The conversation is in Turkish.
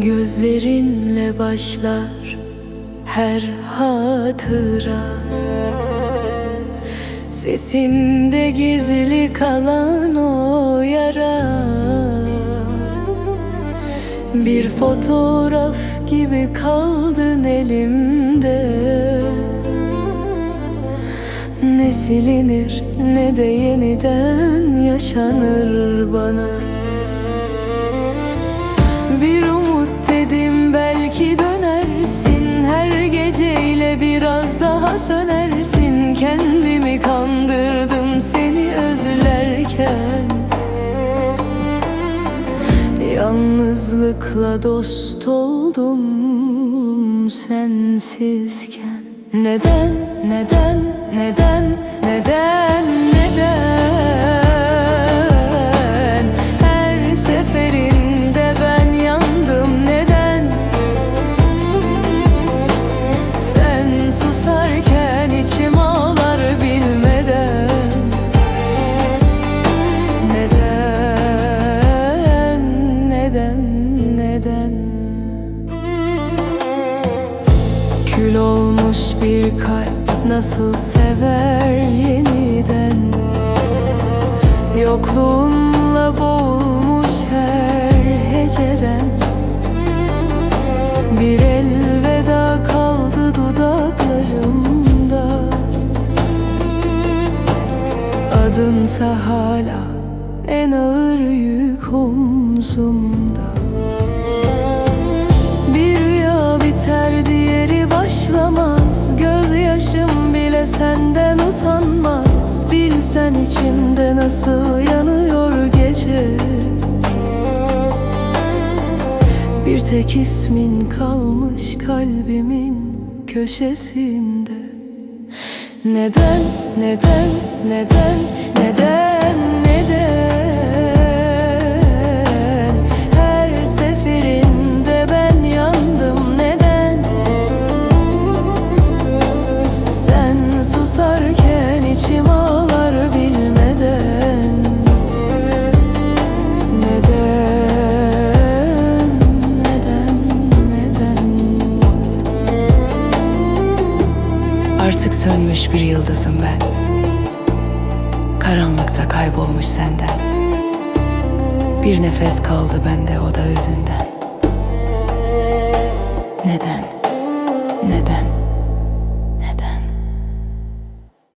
Gözlerinle başlar her hatıra. Sesinde gizli kalan o yara. Bir fotoğraf gibi kaldın elimde. Ne silinir ne de yeniden yaşanır bana sönersin Kendimi kandırdım seni özlerken. Yalnızlıkla dost oldum sensizken. Neden, neden, neden, neden, neden Kül olmuş bir kalp nasıl sever yeniden? Yokluğunla boğulmuş her heceden. Bir elveda kaldı dudaklarımda. Adınsa hala en ağır yük omzumda senden utanmaz. Bilsen içimde nasıl yanıyor gece. Bir tek ismin kalmış kalbimin köşesinde. Neden, neden, neden, neden, Artık sönmüş bir yıldızım ben. Karanlıkta kaybolmuş senden. Bir nefes kaldı bende o da özünden Neden?